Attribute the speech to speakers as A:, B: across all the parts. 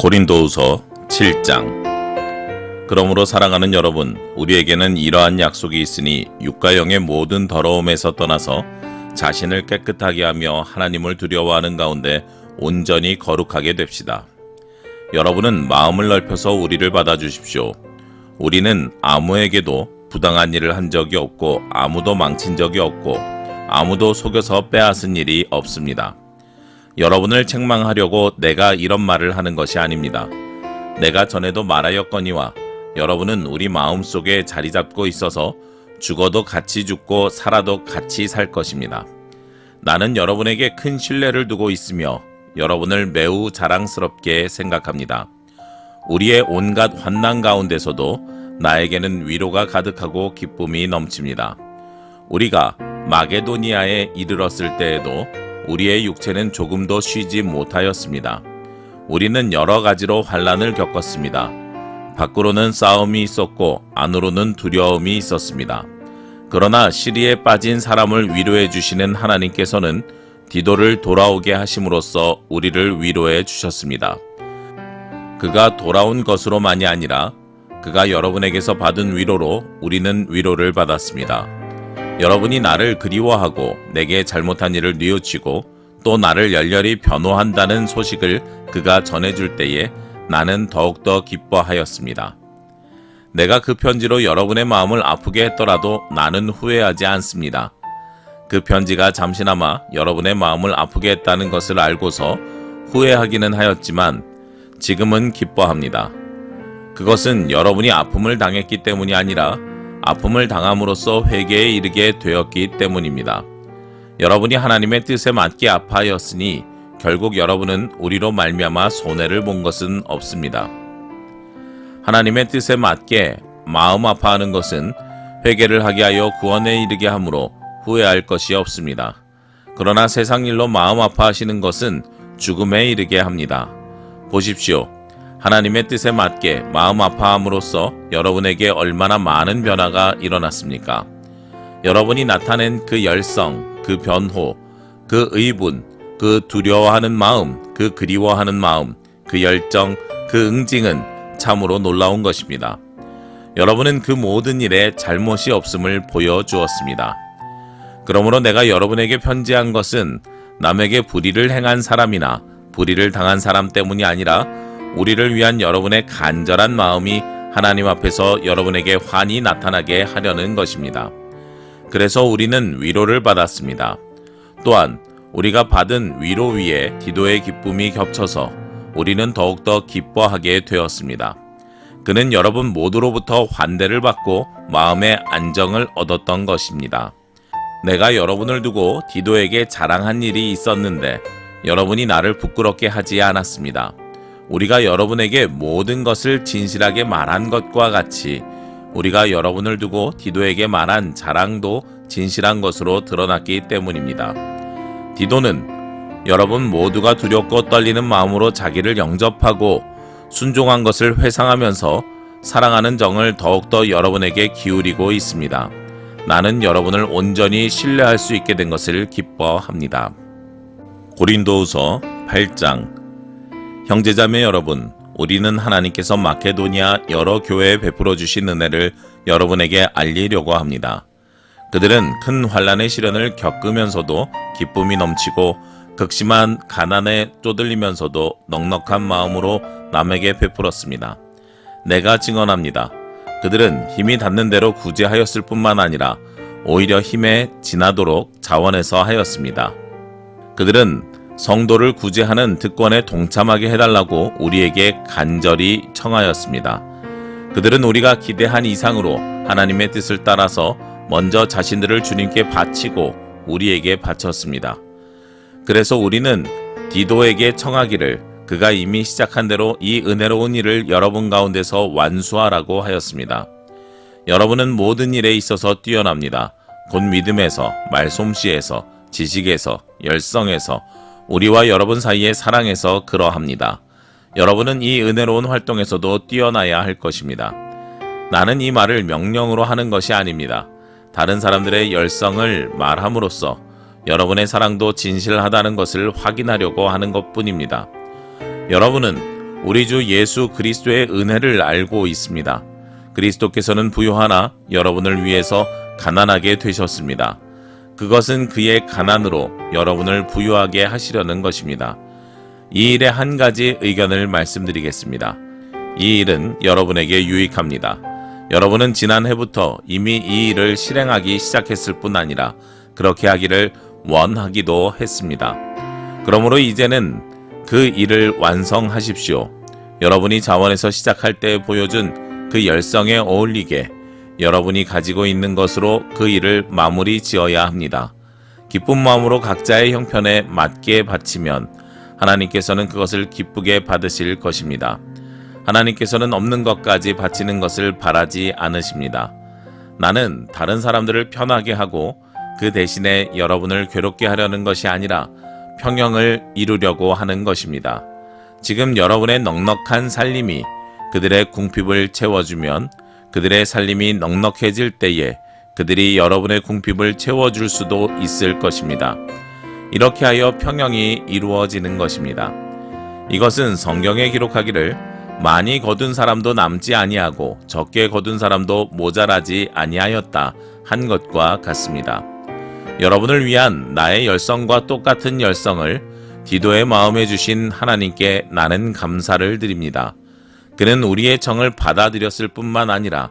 A: 고린도후서 7장 그러므로 사랑하는 여러분 우리에게는 이러한 약속이 있으니 육과 영의 모든 더러움에서 떠나서 자신을 깨끗하게 하며 하나님을 두려워하는 가운데 온전히 거룩하게 됩시다. 여러분은 마음을 넓혀서 우리를 받아 주십시오. 우리는 아무에게도 부당한 일을 한 적이 없고 아무도 망친 적이 없고 아무도 속여서 빼앗은 일이 없습니다. 여러분을 책망하려고 내가 이런 말을 하는 것이 아닙니다. 내가 전에도 말하였거니와 여러분은 우리 마음 속에 자리 잡고 있어서 죽어도 같이 죽고 살아도 같이 살 것입니다. 나는 여러분에게 큰 신뢰를 두고 있으며 여러분을 매우 자랑스럽게 생각합니다. 우리의 온갖 환난 가운데서도 나에게는 위로가 가득하고 기쁨이 넘칩니다. 우리가 마게도니아에 이르렀을 때에도 우리의 육체는 조금도 쉬지 못하였습니다. 우리는 여러 가지로 환란을 겪었습니다. 밖으로는 싸움이 있었고 안으로는 두려움이 있었습니다. 그러나 시리에 빠진 사람을 위로해 주시는 하나님께서는 디도를 돌아오게 하심으로써 우리를 위로해 주셨습니다. 그가 돌아온 것으로만이 아니라 그가 여러분에게서 받은 위로로 우리는 위로를 받았습니다. 여러분이 나를 그리워하고 내게 잘못한 일을 뉘우치고 또 나를 열렬히 변호한다는 소식을 그가 전해줄 때에 나는 더욱더 기뻐하였습니다. 내가 그 편지로 여러분의 마음을 아프게 했더라도 나는 후회하지 않습니다. 그 편지가 잠시나마 여러분의 마음을 아프게 했다는 것을 알고서 후회하기는 하였지만 지금은 기뻐합니다. 그것은 여러분이 아픔을 당했기 때문이 아니라 아픔을 당함으로써 회개에 이르게 되었기 때문입니다. 여러분이 하나님의 뜻에 맞게 아파하였으니 결국 여러분은 우리로 말미암아 손해를 본 것은 없습니다. 하나님의 뜻에 맞게 마음 아파하는 것은 회개를 하게 하여 구원에 이르게 하므로 후회할 것이 없습니다. 그러나 세상 일로 마음 아파하시는 것은 죽음에 이르게 합니다. 보십시오. 하나님의 뜻에 맞게 마음 아파함으로써 여러분에게 얼마나 많은 변화가 일어났습니까? 여러분이 나타낸 그 열성, 그 변호, 그 의분, 그 두려워하는 마음, 그 그리워하는 마음, 그 열정, 그 응징은 참으로 놀라운 것입니다. 여러분은 그 모든 일에 잘못이 없음을 보여주었습니다. 그러므로 내가 여러분에게 편지한 것은 남에게 불의를 행한 사람이나 불의를 당한 사람 때문이 아니라 우리를 위한 여러분의 간절한 마음이 하나님 앞에서 여러분에게 환히 나타나게 하려는 것입니다. 그래서 우리는 위로를 받았습니다. 또한 우리가 받은 위로 위에 기도의 기쁨이 겹쳐서 우리는 더욱더 기뻐하게 되었습니다. 그는 여러분 모두로부터 환대를 받고 마음의 안정을 얻었던 것입니다. 내가 여러분을 두고 디도에게 자랑한 일이 있었는데 여러분이 나를 부끄럽게 하지 않았습니다. 우리가 여러분에게 모든 것을 진실하게 말한 것과 같이 우리가 여러분을 두고 디도에게 말한 자랑도 진실한 것으로 드러났기 때문입니다. 디도는 여러분 모두가 두렵고 떨리는 마음으로 자기를 영접하고 순종한 것을 회상하면서 사랑하는 정을 더욱더 여러분에게 기울이고 있습니다. 나는 여러분을 온전히 신뢰할 수 있게 된 것을 기뻐합니다. 고린도후서 8장 형제자매 여러분, 우리는 하나님께서 마케도니아 여러 교회에 베풀어 주신 은혜를 여러분에게 알리려고 합니다. 그들은 큰 환란의 시련을 겪으면서도 기쁨이 넘치고 극심한 가난에 쪼들리면서도 넉넉한 마음으로 남에게 베풀었습니다. 내가 증언합니다. 그들은 힘이 닿는 대로 구제하였을 뿐만 아니라 오히려 힘에 지나도록 자원해서 하였습니다. 그들은 성도를 구제하는 특권에 동참하게 해달라고 우리에게 간절히 청하였습니다. 그들은 우리가 기대한 이상으로 하나님의 뜻을 따라서 먼저 자신들을 주님께 바치고 우리에게 바쳤습니다. 그래서 우리는 디도에게 청하기를 그가 이미 시작한 대로 이 은혜로운 일을 여러분 가운데서 완수하라고 하였습니다. 여러분은 모든 일에 있어서 뛰어납니다. 곧 믿음에서, 말솜씨에서, 지식에서, 열성에서, 우리와 여러분 사이의 사랑에서 그러합니다. 여러분은 이 은혜로운 활동에서도 뛰어나야 할 것입니다. 나는 이 말을 명령으로 하는 것이 아닙니다. 다른 사람들의 열성을 말함으로써 여러분의 사랑도 진실하다는 것을 확인하려고 하는 것 뿐입니다. 여러분은 우리 주 예수 그리스도의 은혜를 알고 있습니다. 그리스도께서는 부요하나 여러분을 위해서 가난하게 되셨습니다. 그것은 그의 가난으로 여러분을 부유하게 하시려는 것입니다. 이 일의 한 가지 의견을 말씀드리겠습니다. 이 일은 여러분에게 유익합니다. 여러분은 지난해부터 이미 이 일을 실행하기 시작했을 뿐 아니라 그렇게 하기를 원하기도 했습니다. 그러므로 이제는 그 일을 완성하십시오. 여러분이 자원에서 시작할 때 보여준 그 열성에 어울리게 여러분이 가지고 있는 것으로 그 일을 마무리 지어야 합니다. 기쁜 마음으로 각자의 형편에 맞게 바치면 하나님께서는 그것을 기쁘게 받으실 것입니다. 하나님께서는 없는 것까지 바치는 것을 바라지 않으십니다. 나는 다른 사람들을 편하게 하고 그 대신에 여러분을 괴롭게 하려는 것이 아니라 평형을 이루려고 하는 것입니다. 지금 여러분의 넉넉한 살림이 그들의 궁핍을 채워주면 그들의 살림이 넉넉해질 때에 그들이 여러분의 궁핍을 채워줄 수도 있을 것입니다. 이렇게 하여 평형이 이루어지는 것입니다. 이것은 성경에 기록하기를 많이 거둔 사람도 남지 아니하고 적게 거둔 사람도 모자라지 아니하였다 한 것과 같습니다. 여러분을 위한 나의 열성과 똑같은 열성을 디도의 마음에 주신 하나님께 나는 감사를 드립니다. 그는 우리의 정을 받아들였을 뿐만 아니라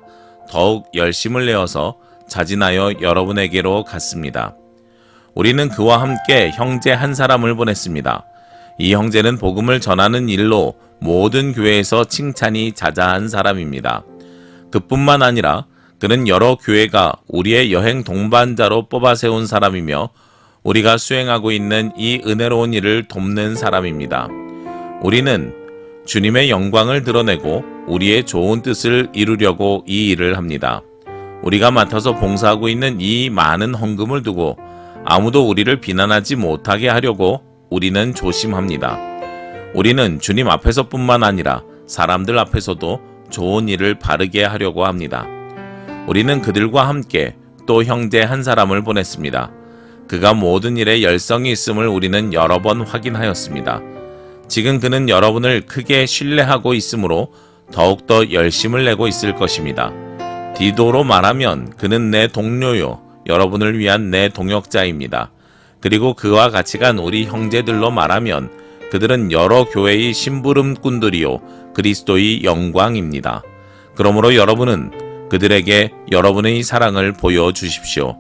A: 더욱 열심을 내어서 자진하여 여러분에게로 갔습니다. 우리는 그와 함께 형제 한 사람을 보냈습니다. 이 형제는 복음을 전하는 일로 모든 교회에서 칭찬이 자자한 사람입니다. 그뿐만 아니라 그는 여러 교회가 우리의 여행 동반자로 뽑아 세운 사람이며 우리가 수행하고 있는 이 은혜로운 일을 돕는 사람입니다. 우리는 주님의 영광을 드러내고 우리의 좋은 뜻을 이루려고 이 일을 합니다. 우리가 맡아서 봉사하고 있는 이 많은 헌금을 두고 아무도 우리를 비난하지 못하게 하려고 우리는 조심합니다. 우리는 주님 앞에서뿐만 아니라 사람들 앞에서도 좋은 일을 바르게 하려고 합니다. 우리는 그들과 함께 또 형제 한 사람을 보냈습니다. 그가 모든 일에 열성이 있음을 우리는 여러 번 확인하였습니다. 지금 그는 여러분을 크게 신뢰하고 있으므로 더욱더 열심을 내고 있을 것입니다. 디도로 말하면 그는 내 동료요, 여러분을 위한 내 동역자입니다. 그리고 그와 같이 간 우리 형제들로 말하면 그들은 여러 교회의 심부름꾼들이요, 그리스도의 영광입니다. 그러므로 여러분은 그들에게 여러분의 사랑을 보여주십시오.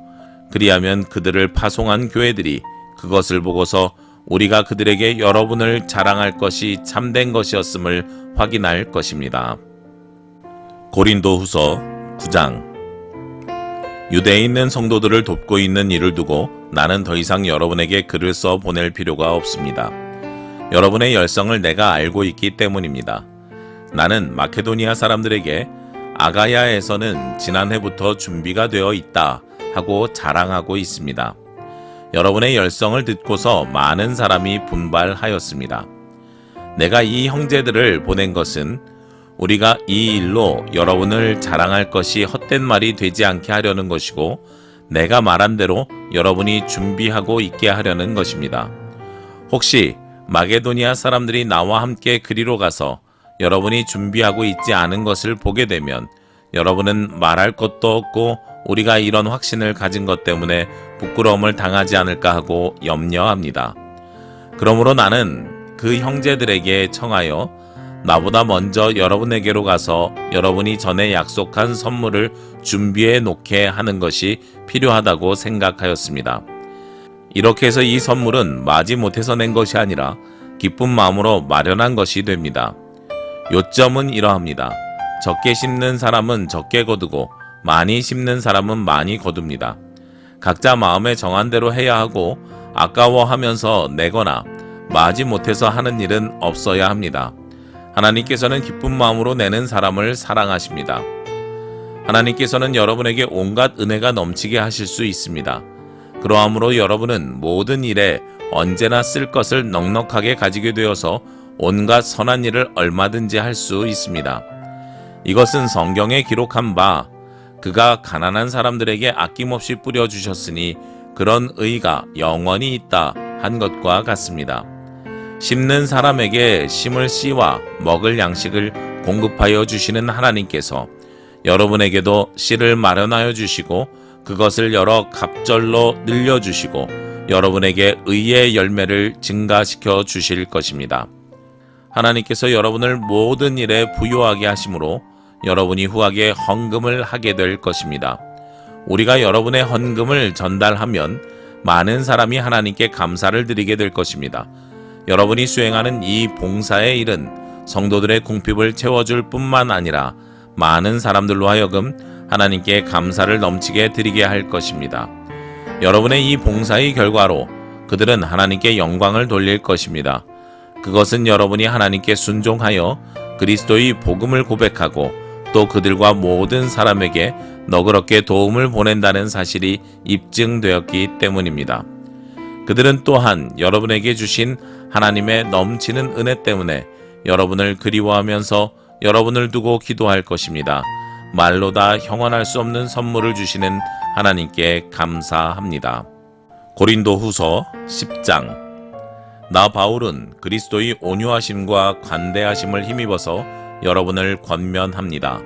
A: 그리하면 그들을 파송한 교회들이 그것을 보고서 우리가 그들에게 여러분을 자랑할 것이 참된 것이었음을 확인할 것입니다. 고린도 후서 9장 유대에 있는 성도들을 돕고 있는 일을 두고 나는 더 이상 여러분에게 글을 써 보낼 필요가 없습니다. 여러분의 열성을 내가 알고 있기 때문입니다. 나는 마케도니아 사람들에게 아가야에서는 지난해부터 준비가 되어 있다 하고 자랑하고 있습니다. 여러분의 열성을 듣고서 많은 사람이 분발하였습니다. 내가 이 형제들을 보낸 것은 우리가 이 일로 여러분을 자랑할 것이 헛된 말이 되지 않게 하려는 것이고 내가 말한 대로 여러분이 준비하고 있게 하려는 것입니다. 혹시 마게도니아 사람들이 나와 함께 그리로 가서 여러분이 준비하고 있지 않은 것을 보게 되면 여러분은 말할 것도 없고 우리가 이런 확신을 가진 것 때문에 부끄러움을 당하지 않을까 하고 염려합니다. 그러므로 나는 그 형제들에게 청하여 나보다 먼저 여러분에게로 가서 여러분이 전에 약속한 선물을 준비해 놓게 하는 것이 필요하다고 생각하였습니다. 이렇게 해서 이 선물은 마지 못해서 낸 것이 아니라 기쁜 마음으로 마련한 것이 됩니다. 요점은 이러합니다. 적게 심는 사람은 적게 거두고 많이 심는 사람은 많이 거둡니다. 각자 마음에 정한 대로 해야 하고 아까워하면서 내거나 마지 못해서 하는 일은 없어야 합니다. 하나님께서는 기쁜 마음으로 내는 사람을 사랑하십니다. 하나님께서는 여러분에게 온갖 은혜가 넘치게 하실 수 있습니다. 그러함으로 여러분은 모든 일에 언제나 쓸 것을 넉넉하게 가지게 되어서 온갖 선한 일을 얼마든지 할 수 있습니다. 이것은 성경에 기록한 바 그가 가난한 사람들에게 아낌없이 뿌려주셨으니 그런 의가 영원히 있다 한 것과 같습니다. 심는 사람에게 심을 씨와 먹을 양식을 공급하여 주시는 하나님께서 여러분에게도 씨를 마련하여 주시고 그것을 여러 갑절로 늘려 주시고 여러분에게 의의 열매를 증가시켜 주실 것입니다. 하나님께서 여러분을 모든 일에 부유하게 하심으로 여러분이 후하게 헌금을 하게 될 것입니다. 우리가 여러분의 헌금을 전달하면 많은 사람이 하나님께 감사를 드리게 될 것입니다. 여러분이 수행하는 이 봉사의 일은 성도들의 궁핍을 채워줄 뿐만 아니라 많은 사람들로 하여금 하나님께 감사를 넘치게 드리게 할 것입니다. 여러분의 이 봉사의 결과로 그들은 하나님께 영광을 돌릴 것입니다. 그것은 여러분이 하나님께 순종하여 그리스도의 복음을 고백하고 또 그들과 모든 사람에게 너그럽게 도움을 보낸다는 사실이 입증되었기 때문입니다. 그들은 또한 여러분에게 주신 하나님의 넘치는 은혜 때문에 여러분을 그리워하면서 여러분을 두고 기도할 것입니다. 말로 다 형언할 수 없는 선물을 주시는 하나님께 감사합니다. 고린도 후서 10장 나 바울은 그리스도의 온유하심과 관대하심을 힘입어서 여러분을 권면합니다.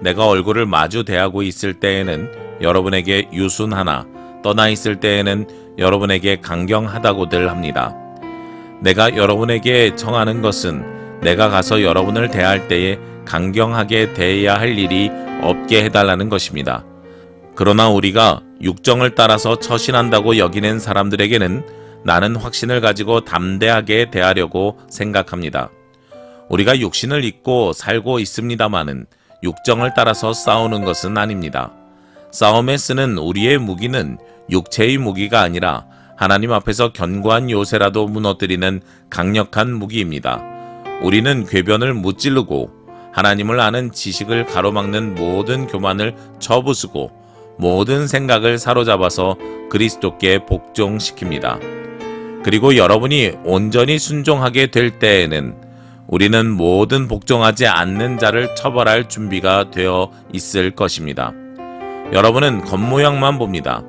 A: 내가 얼굴을 마주 대하고 있을 때에는 여러분에게 유순하나 떠나 있을 때에는 여러분에게 강경하다고들 합니다. 내가 여러분에게 청하는 것은 내가 가서 여러분을 대할 때에 강경하게 대해야 할 일이 없게 해달라는 것입니다. 그러나 우리가 육정을 따라서 처신한다고 여기는 사람들에게는 나는 확신을 가지고 담대하게 대하려고 생각합니다. 우리가 육신을 입고 살고 있습니다마는 육정을 따라서 싸우는 것은 아닙니다. 싸움에 쓰는 우리의 무기는 육체의 무기가 아니라 하나님 앞에서 견고한 요새라도 무너뜨리는 강력한 무기입니다. 우리는 궤변을 무찌르고 하나님을 아는 지식을 가로막는 모든 교만을 쳐부수고 모든 생각을 사로잡아서 그리스도께 복종시킵니다. 그리고 여러분이 온전히 순종하게 될 때에는 우리는 모든 복종하지 않는 자를 처벌할 준비가 되어 있을 것입니다. 여러분은 겉모양만 봅니다.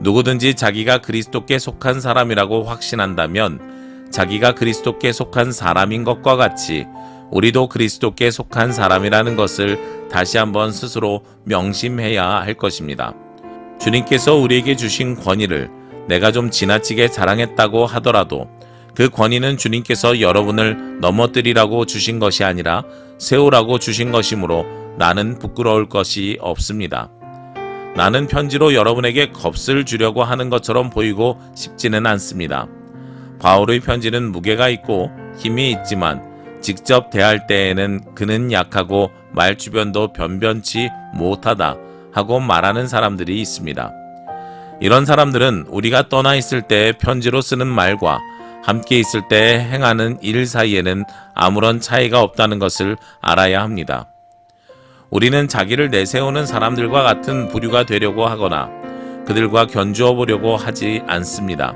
A: 누구든지 자기가 그리스도께 속한 사람이라고 확신한다면 자기가 그리스도께 속한 사람인 것과 같이 우리도 그리스도께 속한 사람이라는 것을 다시 한번 스스로 명심해야 할 것입니다. 주님께서 우리에게 주신 권위를 내가 좀 지나치게 자랑했다고 하더라도 그 권위는 주님께서 여러분을 넘어뜨리라고 주신 것이 아니라 세우라고 주신 것이므로 나는 부끄러울 것이 없습니다. 나는 편지로 여러분에게 겁을 주려고 하는 것처럼 보이고 싶지는 않습니다. 바울의 편지는 무게가 있고 힘이 있지만 직접 대할 때에는 그는 약하고 말 주변도 변변치 못하다 하고 말하는 사람들이 있습니다. 이런 사람들은 우리가 떠나 있을 때 편지로 쓰는 말과 함께 있을 때 행하는 일 사이에는 아무런 차이가 없다는 것을 알아야 합니다. 우리는 자기를 내세우는 사람들과 같은 부류가 되려고 하거나 그들과 견주어 보려고 하지 않습니다.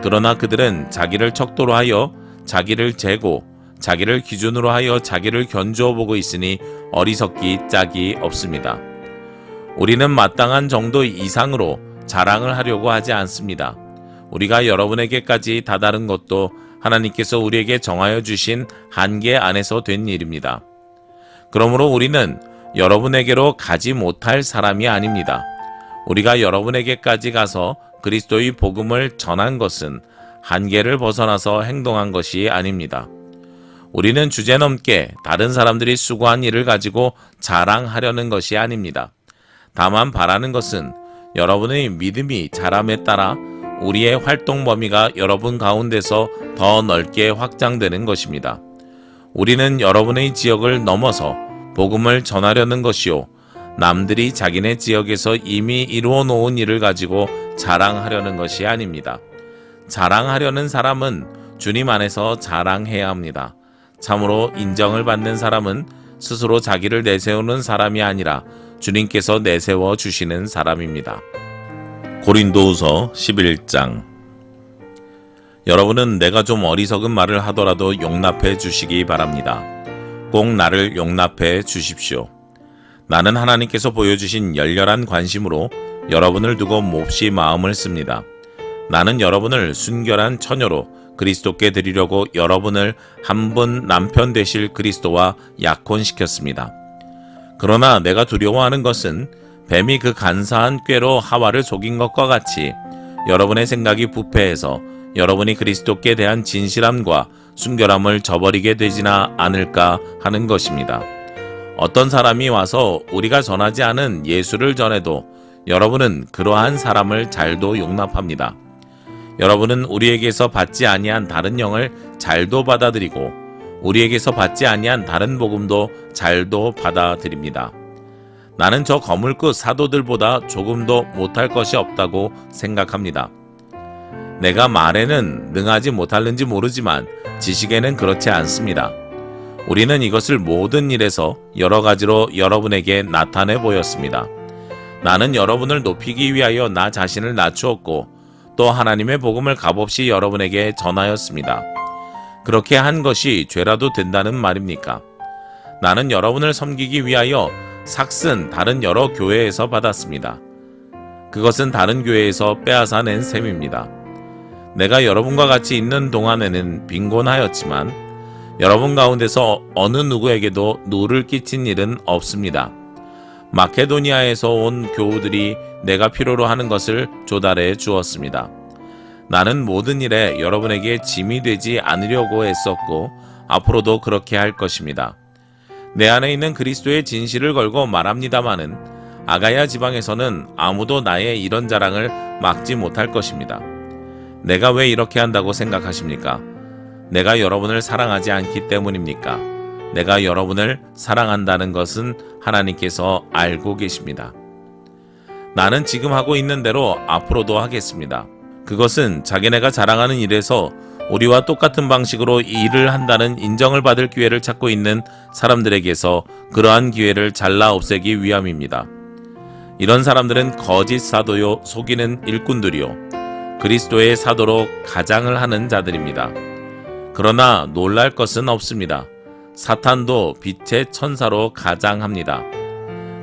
A: 그러나 그들은 자기를 척도로 하여 자기를 재고 자기를 기준으로 하여 자기를 견주어 보고 있으니 어리석기 짝이 없습니다. 우리는 마땅한 정도 이상으로 자랑을 하려고 하지 않습니다. 우리가 여러분에게까지 다다른 것도 하나님께서 우리에게 정하여 주신 한계 안에서 된 일입니다. 그러므로 우리는 여러분에게로 가지 못할 사람이 아닙니다. 우리가 여러분에게까지 가서 그리스도의 복음을 전한 것은 한계를 벗어나서 행동한 것이 아닙니다. 우리는 주제넘게 다른 사람들이 수고한 일을 가지고 자랑하려는 것이 아닙니다. 다만 바라는 것은 여러분의 믿음이 자람에 따라 우리의 활동 범위가 여러분 가운데서 더 넓게 확장되는 것입니다. 우리는 여러분의 지역을 넘어서 복음을 전하려는 것이요. 남들이 자기네 지역에서 이미 이루어 놓은 일을 가지고 자랑하려는 것이 아닙니다. 자랑하려는 사람은 주님 안에서 자랑해야 합니다. 참으로 인정을 받는 사람은 스스로 자기를 내세우는 사람이 아니라 주님께서 내세워 주시는 사람입니다. 고린도후서 11장 여러분은 내가 좀 어리석은 말을 하더라도 용납해 주시기 바랍니다. 꼭 나를 용납해 주십시오. 나는 하나님께서 보여주신 열렬한 관심으로 여러분을 두고 몹시 마음을 씁니다. 나는 여러분을 순결한 처녀로 그리스도께 드리려고 여러분을 한 분 남편 되실 그리스도와 약혼시켰습니다. 그러나 내가 두려워하는 것은 뱀이 그 간사한 꾀로 하와를 속인 것과 같이 여러분의 생각이 부패해서 여러분이 그리스도께 대한 진실함과 순결함을 저버리게 되지나 않을까 하는 것입니다. 어떤 사람이 와서 우리가 전하지 않은 예수를 전해도 여러분은 그러한 사람을 잘도 용납합니다. 여러분은 우리에게서 받지 아니한 다른 영을 잘도 받아들이고 우리에게서 받지 아니한 다른 복음도 잘도 받아들입니다. 나는 저 거물급 사도들보다 조금도 못할 것이 없다고 생각합니다. 내가 말에는 능하지 못하는지 모르지만 지식에는 그렇지 않습니다. 우리는 이것을 모든 일에서 여러 가지로 여러분에게 나타내 보였습니다. 나는 여러분을 높이기 위하여 나 자신을 낮추었고 또 하나님의 복음을 값없이 여러분에게 전하였습니다. 그렇게 한 것이 죄라도 된다는 말입니까? 나는 여러분을 섬기기 위하여 삭슨 다른 여러 교회에서 받았습니다. 그것은 다른 교회에서 빼앗아 낸 셈입니다. 내가 여러분과 같이 있는 동안에는 빈곤하였지만 여러분 가운데서 어느 누구에게도 누를 끼친 일은 없습니다. 마케도니아에서 온 교우들이 내가 필요로 하는 것을 조달해 주었습니다. 나는 모든 일에 여러분에게 짐이 되지 않으려고 했었고 앞으로도 그렇게 할 것입니다. 내 안에 있는 그리스도의 진실을 걸고 말합니다마는 아가야 지방에서는 아무도 나의 이런 자랑을 막지 못할 것입니다. 내가 왜 이렇게 한다고 생각하십니까? 내가 여러분을 사랑하지 않기 때문입니까? 내가 여러분을 사랑한다는 것은 하나님께서 알고 계십니다. 나는 지금 하고 있는 대로 앞으로도 하겠습니다. 그것은 자기네가 자랑하는 일에서 우리와 똑같은 방식으로 일을 한다는 인정을 받을 기회를 찾고 있는 사람들에게서 그러한 기회를 잘라 없애기 위함입니다. 이런 사람들은 거짓 사도요, 속이는 일꾼들이요, 그리스도의 사도로 가장을 하는 자들입니다. 그러나 놀랄 것은 없습니다. 사탄도 빛의 천사로 가장합니다.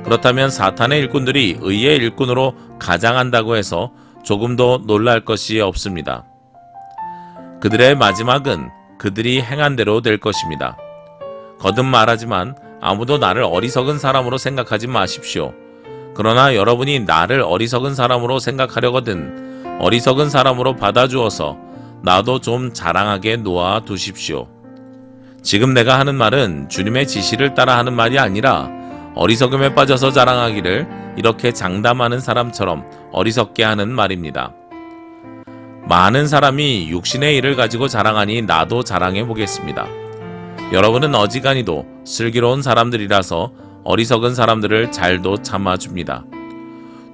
A: 그렇다면 사탄의 일꾼들이 의의 일꾼으로 가장한다고 해서 조금도 놀랄 것이 없습니다. 그들의 마지막은 그들이 행한 대로 될 것입니다. 거듭 말하지만 아무도 나를 어리석은 사람으로 생각하지 마십시오. 그러나 여러분이 나를 어리석은 사람으로 생각하려거든 어리석은 사람으로 받아주어서 나도 좀 자랑하게 놓아 두십시오. 지금 내가 하는 말은 주님의 지시를 따라 하는 말이 아니라 어리석음에 빠져서 자랑하기를 이렇게 장담하는 사람처럼 어리석게 하는 말입니다. 많은 사람이 육신의 일을 가지고 자랑하니 나도 자랑해 보겠습니다. 여러분은 어지간히도 슬기로운 사람들이라서 어리석은 사람들을 잘도 참아줍니다.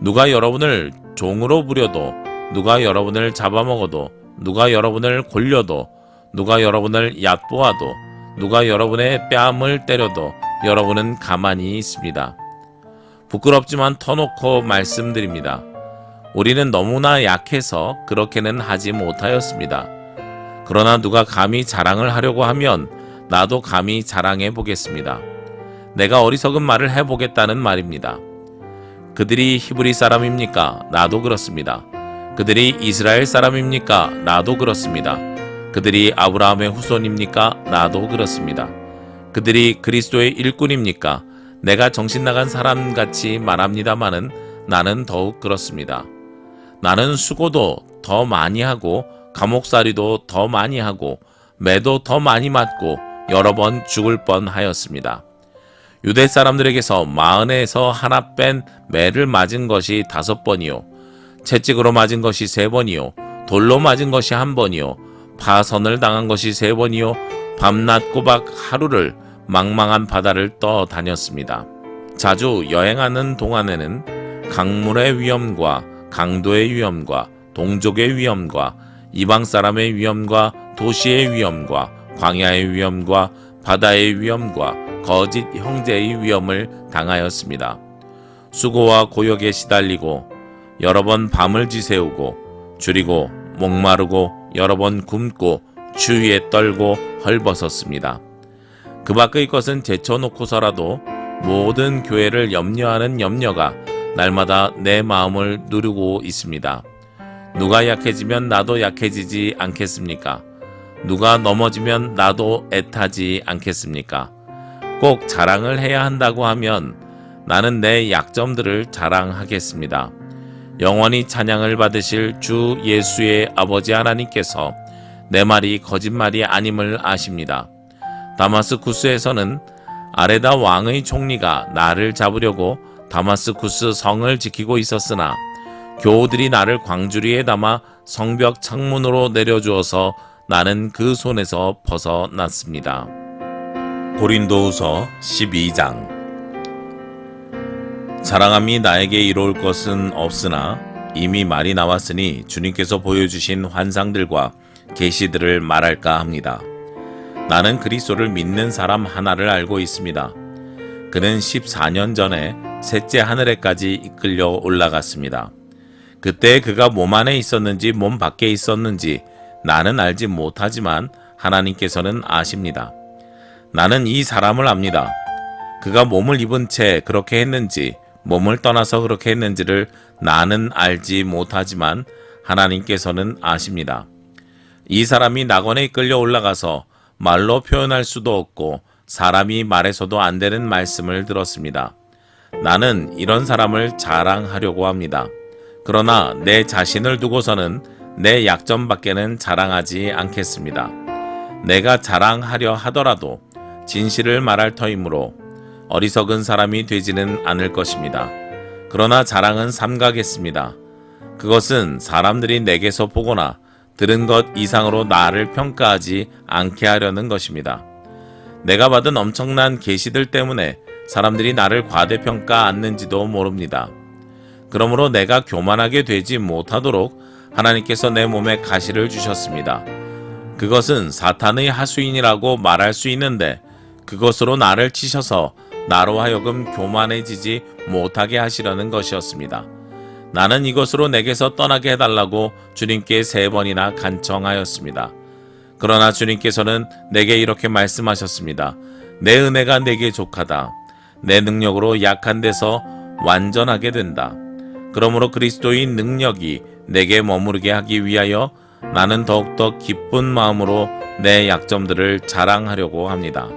A: 누가 여러분을 종으로 부려도, 누가 여러분을 잡아먹어도, 누가 여러분을 골려도, 누가 여러분을 얕보아도, 누가 여러분의 뺨을 때려도 여러분은 가만히 있습니다. 부끄럽지만 터놓고 말씀드립니다. 우리는 너무나 약해서 그렇게는 하지 못하였습니다. 그러나 누가 감히 자랑을 하려고 하면 나도 감히 자랑해 보겠습니다. 내가 어리석은 말을 해보겠다는 말입니다. 그들이 히브리 사람입니까? 나도 그렇습니다. 그들이 이스라엘 사람입니까? 나도 그렇습니다. 그들이 아브라함의 후손입니까? 나도 그렇습니다. 그들이 그리스도의 일꾼입니까? 내가 정신 나간 사람 같이 말합니다마는 나는 더욱 그렇습니다. 나는 수고도 더 많이 하고 감옥살이도 더 많이 하고 매도 더 많이 맞고 여러 번 죽을 뻔 하였습니다. 유대 사람들에게서 마흔에서 하나 뺀 매를 맞은 것이 다섯 번이요. 채찍으로 맞은 것이 세 번이요. 돌로 맞은 것이 한 번이요. 파선을 당한 것이 세 번이요. 밤낮 꼬박 하루를 망망한 바다를 떠 다녔습니다. 자주 여행하는 동안에는 강물의 위험과 강도의 위험과 동족의 위험과 이방 사람의 위험과 도시의 위험과 광야의 위험과 바다의 위험과 거짓 형제의 위험을 당하였습니다. 수고와 고역에 시달리고 여러 번 밤을 지새우고 줄이고 목마르고 여러 번 굶고 추위에 떨고 헐벗었습니다. 그 밖의 것은 제쳐놓고서라도 모든 교회를 염려하는 염려가 날마다 내 마음을 누르고 있습니다. 누가 약해지면 나도 약해지지 않겠습니까? 누가 넘어지면 나도 애타지 않겠습니까? 꼭 자랑을 해야 한다고 하면 나는 내 약점들을 자랑하겠습니다. 영원히 찬양을 받으실 주 예수의 아버지 하나님께서 내 말이 거짓말이 아님을 아십니다. 다마스쿠스에서는 아레다 왕의 총리가 나를 잡으려고 다마스쿠스 성을 지키고 있었으나 교우들이 나를 광주리에 담아 성벽 창문으로 내려주어서 나는 그 손에서 벗어났습니다. 고린도후서 12장 자랑함이 나에게 이로울 것은 없으나 이미 말이 나왔으니 주님께서 보여주신 환상들과 계시들을 말할까 합니다. 나는 그리스도를 믿는 사람 하나를 알고 있습니다. 그는 14년 전에 셋째 하늘에까지 이끌려 올라갔습니다. 그때 그가 몸 안에 있었는지 몸 밖에 있었는지 나는 알지 못하지만 하나님께서는 아십니다. 나는 이 사람을 압니다. 그가 몸을 입은 채 그렇게 했는지 몸을 떠나서 그렇게 했는지를 나는 알지 못하지만 하나님께서는 아십니다. 이 사람이 낙원에 이끌려 올라가서 말로 표현할 수도 없고 사람이 말해서도 안 되는 말씀을 들었습니다. 나는 이런 사람을 자랑하려고 합니다. 그러나 내 자신을 두고서는 내 약점밖에는 자랑하지 않겠습니다. 내가 자랑하려 하더라도 진실을 말할 터이므로 어리석은 사람이 되지는 않을 것입니다. 그러나 자랑은 삼가겠습니다. 그것은 사람들이 내게서 보거나 들은 것 이상으로 나를 평가하지 않게 하려는 것입니다. 내가 받은 엄청난 계시들 때문에 사람들이 나를 과대평가 않는지도 모릅니다. 그러므로 내가 교만하게 되지 못하도록 하나님께서 내 몸에 가시를 주셨습니다. 그것은 사탄의 하수인이라고 말할 수 있는데 그것으로 나를 치셔서 나로 하여금 교만해지지 못하게 하시려는 것이었습니다. 나는 이것으로 내게서 떠나게 해달라고 주님께 세 번이나 간청하였습니다. 그러나 주님께서는 내게 이렇게 말씀하셨습니다. 내 은혜가 내게 족하다. 내 능력으로 약한 데서 완전하게 된다. 그러므로 그리스도의 능력이 내게 머무르게 하기 위하여 나는 더욱더 기쁜 마음으로 내 약점들을 자랑하려고 합니다.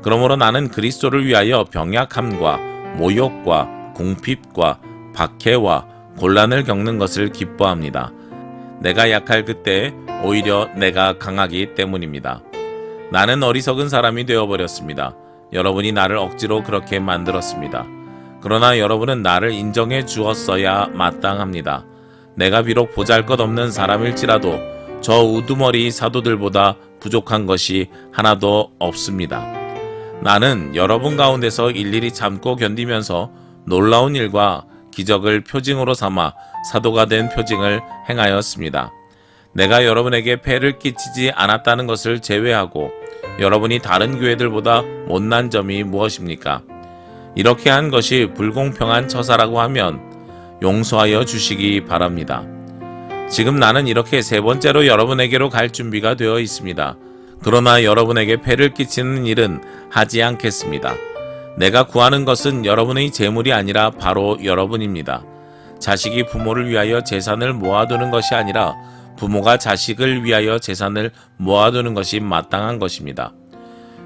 A: 그러므로 나는 그리스도를 위하여 병약함과 모욕과 궁핍과 박해와 곤란을 겪는 것을 기뻐합니다. 내가 약할 그때 오히려 내가 강하기 때문입니다. 나는 어리석은 사람이 되어버렸습니다. 여러분이 나를 억지로 그렇게 만들었습니다. 그러나 여러분은 나를 인정해 주었어야 마땅합니다. 내가 비록 보잘 것 없는 사람일지라도 저 우두머리 사도들보다 부족한 것이 하나도 없습니다. 나는 여러분 가운데서 일일이 참고 견디면서 놀라운 일과 기적을 표징으로 삼아 사도가 된 표징을 행하였습니다. 내가 여러분에게 폐를 끼치지 않았다는 것을 제외하고 여러분이 다른 교회들보다 못난 점이 무엇입니까? 이렇게 한 것이 불공평한 처사라고 하면 용서하여 주시기 바랍니다. 지금 나는 이렇게 세 번째로 여러분에게로 갈 준비가 되어 있습니다. 그러나 여러분에게 폐를 끼치는 일은 하지 않겠습니다. 내가 구하는 것은 여러분의 재물이 아니라 바로 여러분입니다. 자식이 부모를 위하여 재산을 모아두는 것이 아니라 부모가 자식을 위하여 재산을 모아두는 것이 마땅한 것입니다.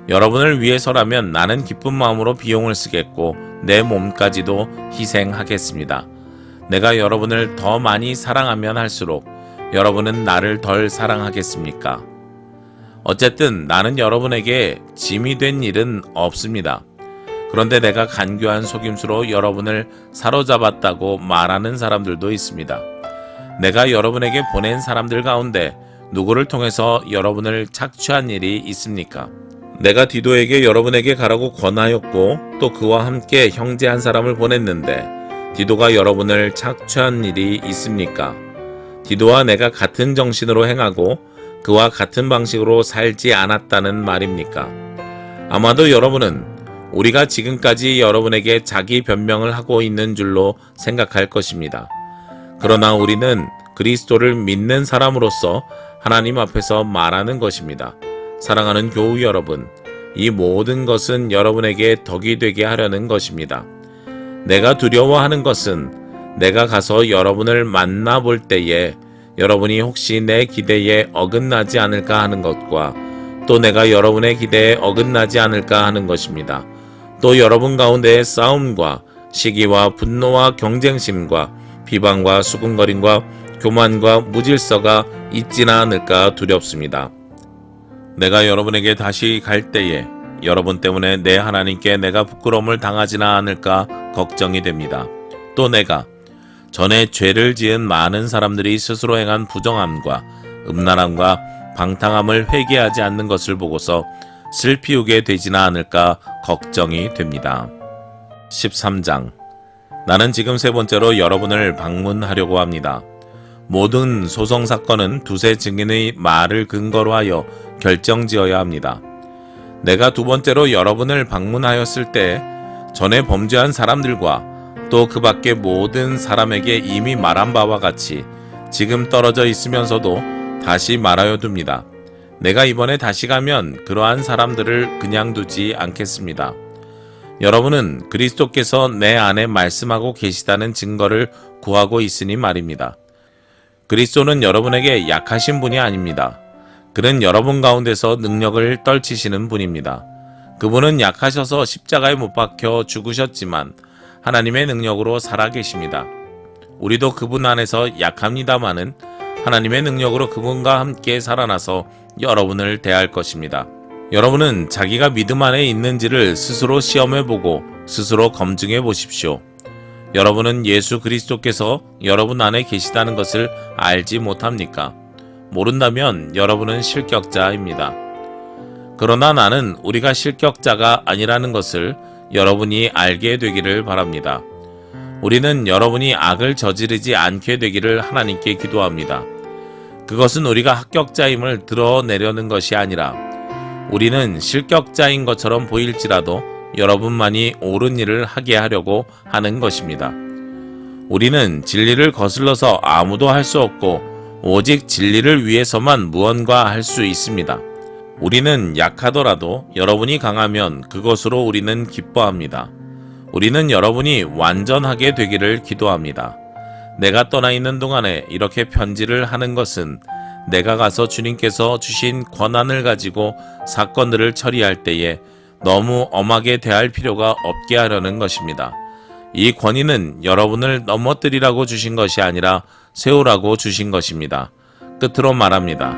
A: 여러분을 위해서라면 나는 기쁜 마음으로 비용을 쓰겠고 내 몸까지도 희생하겠습니다. 내가 여러분을 더 많이 사랑하면 할수록 여러분은 나를 덜 사랑하겠습니까? 어쨌든 나는 여러분에게 짐이 된 일은 없습니다. 그런데 내가 간교한 속임수로 여러분을 사로잡았다고 말하는 사람들도 있습니다. 내가 여러분에게 보낸 사람들 가운데 누구를 통해서 여러분을 착취한 일이 있습니까? 내가 디도에게 여러분에게 가라고 권하였고 또 그와 함께 형제 한 사람을 보냈는데 디도가 여러분을 착취한 일이 있습니까? 디도와 내가 같은 정신으로 행하고 그와 같은 방식으로 살지 않았다는 말입니까? 아마도 여러분은 우리가 지금까지 여러분에게 자기 변명을 하고 있는 줄로 생각할 것입니다. 그러나 우리는 그리스도를 믿는 사람으로서 하나님 앞에서 말하는 것입니다. 사랑하는 교우 여러분, 이 모든 것은 여러분에게 덕이 되게 하려는 것입니다. 내가 두려워하는 것은 내가 가서 여러분을 만나 볼 때에 여러분이 혹시 내 기대에 어긋나지 않을까 하는 것과 또 내가 여러분의 기대에 어긋나지 않을까 하는 것입니다. 또 여러분 가운데의 싸움과 시기와 분노와 경쟁심과 비방과 수군거림과 교만과 무질서가 있지나 않을까 두렵습니다. 내가 여러분에게 다시 갈 때에 여러분 때문에 내 하나님께 내가 부끄러움을 당하지나 않을까 걱정이 됩니다. 또 내가 전에 죄를 지은 많은 사람들이 스스로 행한 부정함과 음란함과 방탕함을 회개하지 않는 것을 보고서 슬피우게 되지나 않을까 걱정이 됩니다. 13장 나는 지금 세 번째로 여러분을 방문하려고 합니다. 모든 소송 사건은 두세 증인의 말을 근거로 하여 결정지어야 합니다. 내가 두 번째로 여러분을 방문하였을 때 전에 범죄한 사람들과 또 그 밖의 모든 사람에게 이미 말한 바와 같이 지금 떨어져 있으면서도 다시 말하여 둡니다. 내가 이번에 다시 가면 그러한 사람들을 그냥 두지 않겠습니다. 여러분은 그리스도께서 내 안에 말씀하고 계시다는 증거를 구하고 있으니 말입니다. 그리스도는 여러분에게 약하신 분이 아닙니다. 그는 여러분 가운데서 능력을 떨치시는 분입니다. 그분은 약하셔서 십자가에 못 박혀 죽으셨지만 하나님의 능력으로 살아 계십니다. 우리도 그분 안에서 약합니다마는 하나님의 능력으로 그분과 함께 살아나서 여러분을 대할 것입니다. 여러분은 자기가 믿음 안에 있는지를 스스로 시험해 보고 스스로 검증해 보십시오. 여러분은 예수 그리스도께서 여러분 안에 계시다는 것을 알지 못합니까? 모른다면 여러분은 실격자입니다. 그러나 나는 우리가 실격자가 아니라는 것을 여러분이 알게 되기를 바랍니다. 우리는 여러분이 악을 저지르지 않게 되기를 하나님께 기도합니다. 그것은 우리가 합격자임을 드러내려는 것이 아니라 우리는 실격자인 것처럼 보일지라도 여러분만이 옳은 일을 하게 하려고 하는 것입니다. 우리는 진리를 거슬러서 아무도 할 수 없고 오직 진리를 위해서만 무언가 할 수 있습니다. 우리는 약하더라도 여러분이 강하면 그것으로 우리는 기뻐합니다. 우리는 여러분이 완전하게 되기를 기도합니다. 내가 떠나 있는 동안에 이렇게 편지를 하는 것은 내가 가서 주님께서 주신 권한을 가지고 사건들을 처리할 때에 너무 엄하게 대할 필요가 없게 하려는 것입니다. 이 권위는 여러분을 넘어뜨리라고 주신 것이 아니라 세우라고 주신 것입니다. 끝으로 말합니다.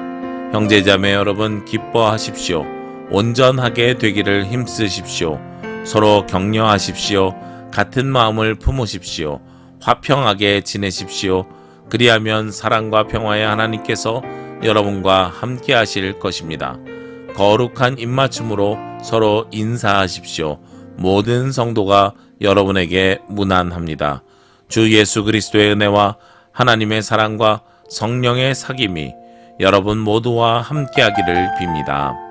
A: 형제자매 여러분 기뻐하십시오. 온전하게 되기를 힘쓰십시오. 서로 격려하십시오. 같은 마음을 품으십시오. 화평하게 지내십시오. 그리하면 사랑과 평화의 하나님께서 여러분과 함께 하실 것입니다. 거룩한 입맞춤으로 서로 인사하십시오. 모든 성도가 여러분에게 무난합니다. 주 예수 그리스도의 은혜와 하나님의 사랑과 성령의 사귐이 여러분 모두와 함께하기를 빕니다.